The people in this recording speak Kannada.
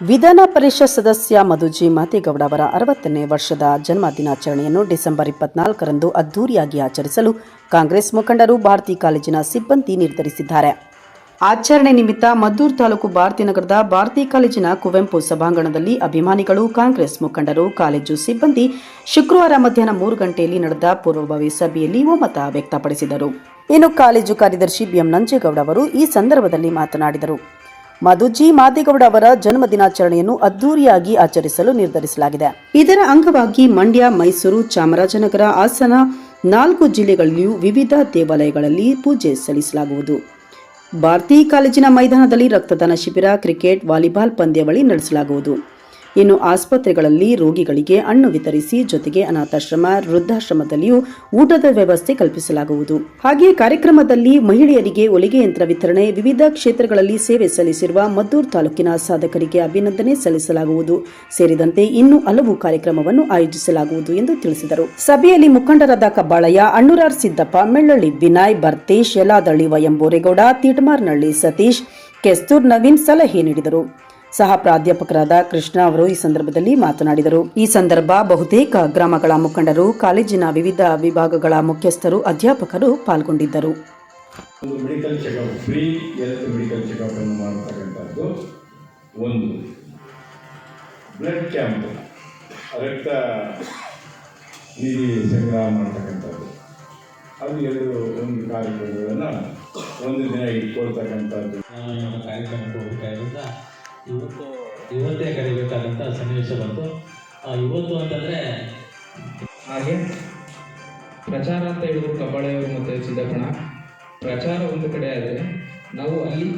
ವಿಧಾನ ಪರಿಷತ್ ಸದಸ್ಯ ಮಧುಜಿ ಮಾತೇಗೌಡ ಅವರ ಅರವತ್ತನೇ ವರ್ಷದ ಜನ್ಮ ದಿನಾಚರಣೆಯನ್ನು ಡಿಸೆಂಬರ್ ಇಪ್ಪತ್ನಾಲ್ಕರಂದು ಅದ್ದೂರಿಯಾಗಿ ಆಚರಿಸಲು ಕಾಂಗ್ರೆಸ್ ಮುಖಂಡರು ಭಾರತಿ ಕಾಲೇಜಿನ ಸಿಬ್ಬಂದಿ ನಿರ್ಧರಿಸಿದ್ದಾರೆ. ಆಚರಣೆ ನಿಮಿತ್ತ ಮದ್ದೂರು ತಾಲೂಕು ಭಾರತಿ ನಗರದ ಭಾರತಿ ಕಾಲೇಜಿನ ಕುವೆಂಪು ಸಭಾಂಗಣದಲ್ಲಿ ಅಭಿಮಾನಿಗಳು, ಕಾಂಗ್ರೆಸ್ ಮುಖಂಡರು, ಕಾಲೇಜು ಸಿಬ್ಬಂದಿ ಶುಕ್ರವಾರ ಮಧ್ಯಾಹ್ನ ಮೂರು ಗಂಟೆಯಲ್ಲಿ ನಡೆದ ಪೂರ್ವಭಾವಿ ಸಭೆಯಲ್ಲಿ ಒಮ್ಮತ ವ್ಯಕ್ತಪಡಿಸಿದರು. ಇನ್ನು ಕಾಲೇಜು ಕಾರ್ಯದರ್ಶಿ ಬಿಎಂ ನಂಜೇಗೌಡ ಅವರು ಈ ಸಂದರ್ಭದಲ್ಲಿ ಮಾತನಾಡಿದರು. ಮಧುಜಿ ಮಾದೇಗೌಡ ಅವರ ಜನ್ಮ ದಿನಾಚರಣೆಯನ್ನು ಅದ್ದೂರಿಯಾಗಿ ಆಚರಿಸಲು ನಿರ್ಧರಿಸಲಾಗಿದೆ. ಇದರ ಅಂಗವಾಗಿ ಮಂಡ್ಯ, ಮೈಸೂರು, ಚಾಮರಾಜನಗರ, ಹಾಸನ ನಾಲ್ಕು ಜಿಲ್ಲೆಗಳಲ್ಲಿಯೂ ವಿವಿಧ ದೇವಾಲಯಗಳಲ್ಲಿ ಪೂಜೆ ಸಲ್ಲಿಸಲಾಗುವುದು. ಭಾರತೀಯ ಕಾಲೇಜಿನ ಮೈದಾನದಲ್ಲಿ ರಕ್ತದಾನ ಶಿಬಿರ, ಕ್ರಿಕೆಟ್, ವಾಲಿಬಾಲ್ ಪಂದ್ಯಾವಳಿ ನಡೆಸಲಾಗುವುದು. ಇನ್ನು ಆಸ್ಪತ್ರೆಗಳಲ್ಲಿ ರೋಗಿಗಳಿಗೆ ಹಣ್ಣು ವಿತರಿಸಿ ಜೊತೆಗೆ ಅನಾಥಾಶ್ರಮ, ವೃದ್ಧಾಶ್ರಮದಲ್ಲಿಯೂ ಊಟದ ವ್ಯವಸ್ಥೆ ಕಲ್ಪಿಸಲಾಗುವುದು. ಹಾಗೆಯೇ ಕಾರ್ಯಕ್ರಮದಲ್ಲಿ ಮಹಿಳೆಯರಿಗೆ ಹೊಲಿಗೆ ಯಂತ್ರ ವಿತರಣೆ, ವಿವಿಧ ಕ್ಷೇತ್ರಗಳಲ್ಲಿ ಸೇವೆ ಸಲ್ಲಿಸಿರುವ ಮದ್ದೂರು ತಾಲೂಕಿನ ಸಾಧಕರಿಗೆ ಅಭಿನಂದನೆ ಸಲ್ಲಿಸಲಾಗುವುದು. ಸೇರಿದಂತೆ ಇನ್ನೂ ಹಲವು ಕಾರ್ಯಕ್ರಮವನ್ನು ಆಯೋಜಿಸಲಾಗುವುದು ಎಂದು ತಿಳಿಸಿದರು. ಸಭೆಯಲ್ಲಿ ಮುಖಂಡರಾದ ಕಬ್ಬಾಳಯ್ಯ, ಅಣ್ಣುರಾರ್ ಸಿದ್ದಪ್ಪ, ಮೆಳ್ಳಳ್ಳಿ ವಿನಾಯ್ ಭರ್ತೇಶ್ ಯಲಾದಳ್ಳಿ ವಯಂಬೋರೇಗೌಡ, ತೀಟಮಾರ್ನಳ್ಳಿ ಸತೀಶ್, ಕೆಸ್ತೂರ್ ನವೀನ್ ಸಲಹೆ ನೀಡಿದರು. ಸಹ ಪ್ರಾಧ್ಯಾಪಕರಾದ ಕೃಷ್ಣ ಅವರು ಈ ಸಂದರ್ಭದಲ್ಲಿ ಮಾತನಾಡಿದರು. ಈ ಸಂದರ್ಭ ಬಹುತೇಕ ಗ್ರಾಮಗಳ ಮುಖಂಡರು ಕಾಲೇಜಿನ ವಿವಿಧ ವಿಭಾಗಗಳ ಮುಖ್ಯಸ್ಥರು ಅಧ್ಯಾಪಕರು ಪಾಲ್ಗೊಂಡಿದ್ದರು. ಒಂದು medical checkup free health medical checkup ಅನ್ನು ಮಾಡತಕ್ಕಂಥದ್ದು ಒಂದು. ಬ್ಲಡ್ ಕ್ಯಾಂಪ್ ರಕ್ತ ನಿಧಿ ಸಂಗ್ರಹ ಮಾಡ್ತಕ್ಕಂಥದ್ದು. ಅದು ಎರಡು ಒಂದು ಕಾರ್ಯಕ್ರಮಗಳನ್ನು ಒಂದು ದಿನ ಇಟ್ಕೊಳ್ತಕ್ಕಂಥದ್ದು. ಕಾರ್ಯಕ್ರಮಕ್ಕೆ ಹೋಗ್ತಾ ಹೋಗ್ಬೇಕಾದ್ರಿಂದ ಇವತ್ತು ಇವತ್ತೇ ಕರಿಬೇಕಾದಂಥ ಸನ್ನಿವೇಶ ಬಂತು. ಆ, ಇವತ್ತು ಅಂತಂದರೆ ಹಾಗೆ ಪ್ರಚಾರ ಅಂತ ಹೇಳಿದ್ರು ಕಬ್ಬಾಳೆಯವರು ಮತ್ತು ಸಿದ್ದಪ್ಪಣ ಪ್ರಚಾರ ಒಂದು ಕಡೆ ಆದರೆ ನಾವು ಅಲ್ಲಿ